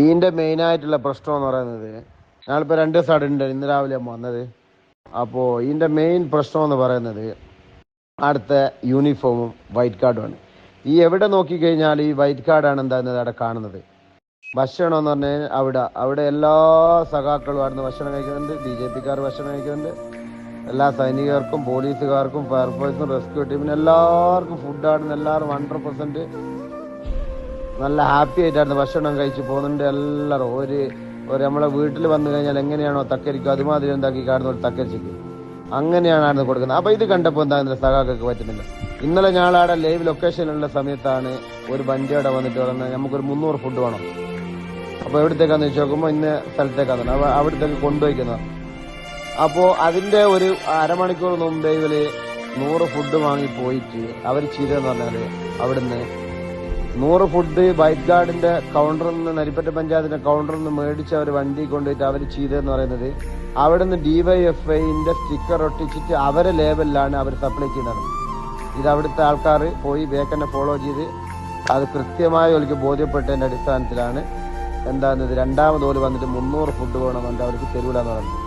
ഇതിന്റെ മെയിനായിട്ടുള്ള പ്രശ്നം എന്ന് പറയുന്നത് ഞാനിപ്പോൾ രണ്ട് അവിടെ ഉണ്ട്. ഇന്ന് രാവിലെ വന്നത്. അപ്പോൾ ഇതിന്റെ മെയിൻ പ്രശ്നം എന്ന് പറയുന്നത് അടുത്ത യൂണിഫോമും വൈറ്റ് കാർഡുമാണ് ഈ എവിടെ നോക്കിക്കഴിഞ്ഞാൽ ഈ വൈറ്റ് കാർഡാണ് എന്താകുന്നത് അവിടെ കാണുന്നത്. ഭക്ഷണം എന്ന് പറഞ്ഞാൽ അവിടെ അവിടെ എല്ലാ സഖാക്കളും അവിടുന്ന് ഭക്ഷണം കഴിക്കുന്നുണ്ട്. ബി ജെ പിക്കാർ ഭക്ഷണം കഴിക്കുന്നുണ്ട്. എല്ലാ സൈനികർക്കും പോലീസുകാർക്കും ഫയർഫോഴ്സിനും റെസ്ക്യൂ ടീമിനും എല്ലാവർക്കും ഫുഡ് ഫുഡാണ് എല്ലാവരും ഹൺഡ്രഡ് പെർസെന്റ് നല്ല ഹാപ്പി ആയിട്ടായിരുന്നു ഭക്ഷണം കഴിച്ച് പോകുന്നുണ്ട് എല്ലാവരും. ഒരു ഒരു നമ്മളെ വീട്ടിൽ വന്നു കഴിഞ്ഞാൽ എങ്ങനെയാണോ തക്കരിക്കോ അതുമാതിരി എന്താക്കി കാണുന്ന ഒരു തക്കരിച്ചിക്ക്. അങ്ങനെയാണ് കൊടുക്കുന്നത്. അപ്പോൾ ഇത് കണ്ടപ്പോൾ എന്താ സഹാക്കൊക്കെ പറ്റുന്നില്ല. ഇന്നലെ ഞങ്ങളവിടെ ലൈവ് ലൊക്കേഷനിലുള്ള സമയത്താണ് ഒരു വണ്ടിയോടെ വന്നിട്ട് പറഞ്ഞത് നമുക്കൊരു മുന്നൂറ് ഫുഡ് വേണം. അപ്പോൾ എവിടത്തേക്കാന്ന് വെച്ച് നോക്കുമ്പോൾ ഇന്ന സ്ഥലത്തേക്കാണ് അപ്പോൾ അവിടത്തേക്ക് കൊണ്ടുപോയിക്കുന്നത് അപ്പോൾ അതിന്റെ ഒരു അരമണിക്കൂർ മുമ്പേ ഇവർ നൂറ് ഫുഡ് വാങ്ങി പോയിട്ട് അവർ ചെയ്തതെന്ന് പറഞ്ഞാൽ അവിടുന്ന് നൂറ് ഫുഡ് വൈറ്റ് ഗാർഡിന്റെ കൗണ്ടറിൽ നിന്ന് നരിപ്പറ്റ പഞ്ചായത്തിന്റെ കൗണ്ടറിൽ നിന്ന് മേടിച്ച് അവർ വണ്ടി കൊണ്ടുപോയിട്ട് അവർ ചെയ്തതെന്ന് പറയുന്നത് അവിടെ നിന്ന് ഡിവൈഎഫ്ഐന്റെ സ്റ്റിക്കർ ഒട്ടിച്ചിട്ട് അവരെ ലേബലിലാണ് അവർ സപ്ലൈ ചെയ്യുന്നത്. ഇത് അവിടുത്തെ ആൾക്കാർ പോയി ബേക്കനെ ഫോളോ ചെയ്ത് അത് കൃത്യമായി അവർക്ക് ബോധ്യപ്പെട്ടതിന്റെ അടിസ്ഥാനത്തിലാണ് എന്താണെന്നത് രണ്ടാമത് ഓൽ വന്നിട്ട് മുന്നൂറ് ഫുഡ് വേണമെന്ന് അവർക്ക് തരൂലെന്ന് പറഞ്ഞത്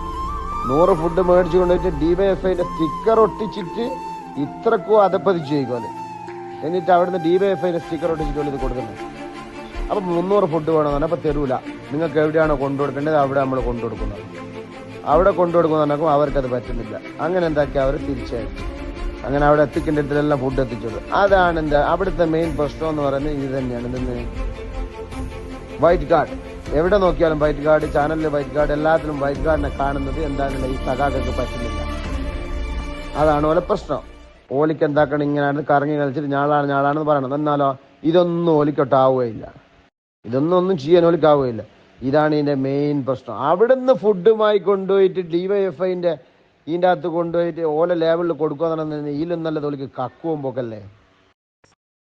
നൂറ് ഫുഡ് മേടിച്ചു കൊണ്ടുപോയിട്ട് ഡിവൈഎഫ്ഐന്റെ സ്റ്റിക്കർ ഒട്ടിച്ചിട്ട് ഇത്രക്കും അതപ്പതിച്ചു ചെയ്യിക്കോൽ എന്നിട്ട് അവിടുന്ന് ഡിവൈഎഫ്ഐന്റെ സ്റ്റിക്കർ ഒട്ടിച്ചിട്ട് ഇത് കൊടുക്കുന്നത് അപ്പൊ മുന്നൂറ് ഫുഡ് വേണമെന്ന് അപ്പൊ തരൂല. നിങ്ങൾക്ക് എവിടെയാണോ കൊണ്ടു കൊടുക്കേണ്ടത് അവിടെ നമ്മൾ കൊണ്ടു കൊടുക്കുന്നത് അവിടെ കൊണ്ടു കൊടുക്കുന്ന അവർക്കത് പറ്റുന്നില്ല. അങ്ങനെ എന്താക്കി അവർ തിരിച്ചയച്ചു. അങ്ങനെ അവിടെ എത്തിക്കേണ്ട ഇടത്തിലെല്ലാം ഫുഡ് എത്തിച്ചത്. അതാണ് എന്താ അവിടുത്തെ മെയിൻ പ്രശ്നം എന്ന് പറയുന്നത് ഇത് തന്നെയാണ്. എന്തെന്ന് വൈറ്റ് കാർഡ് എവിടെ നോക്കിയാലും വൈറ്റ് കാർഡ് ചാനലിലെ വൈറ്റ് കാർഡ് എല്ലാത്തിലും വൈറ്റ് കാർഡിനെ കാണുന്നത് എന്താണെന്നുള്ള ഈ സഖാക്കൾക്ക് പറ്റുന്നില്ല. അതാണ് ഓലെ പ്രശ്നം. ഓലിക്ക് എന്താക്കണം? ഇങ്ങനെ കറങ്ങി കളിച്ചിട്ട് ഞാളാണ് ഞാളാണെന്ന് പറയണം. എന്നാലോ ഇതൊന്നും ഓലിക്കൊട്ടാവുകയില്ല. ഇതൊന്നും ഒന്നും ചെയ്യാൻ ഓലിക്കാവുകയില്ല. ഇതാണ് ഇതിന്റെ മെയിൻ പ്രശ്നം. അവിടുന്ന് ഫുഡുമായി കൊണ്ടുപോയിട്ട് ഡി വൈ എഫ് ഐന്റെ ഇതിന്റെ അകത്ത് കൊണ്ടുപോയിട്ട് ഓല ലേബിളിൽ കൊടുക്കുക എന്നുള്ളത് ഇതിലൊന്നല്ല ഇതിലും നല്ല തോലിക്ക് കക്കുവും പോക്കല്ലേ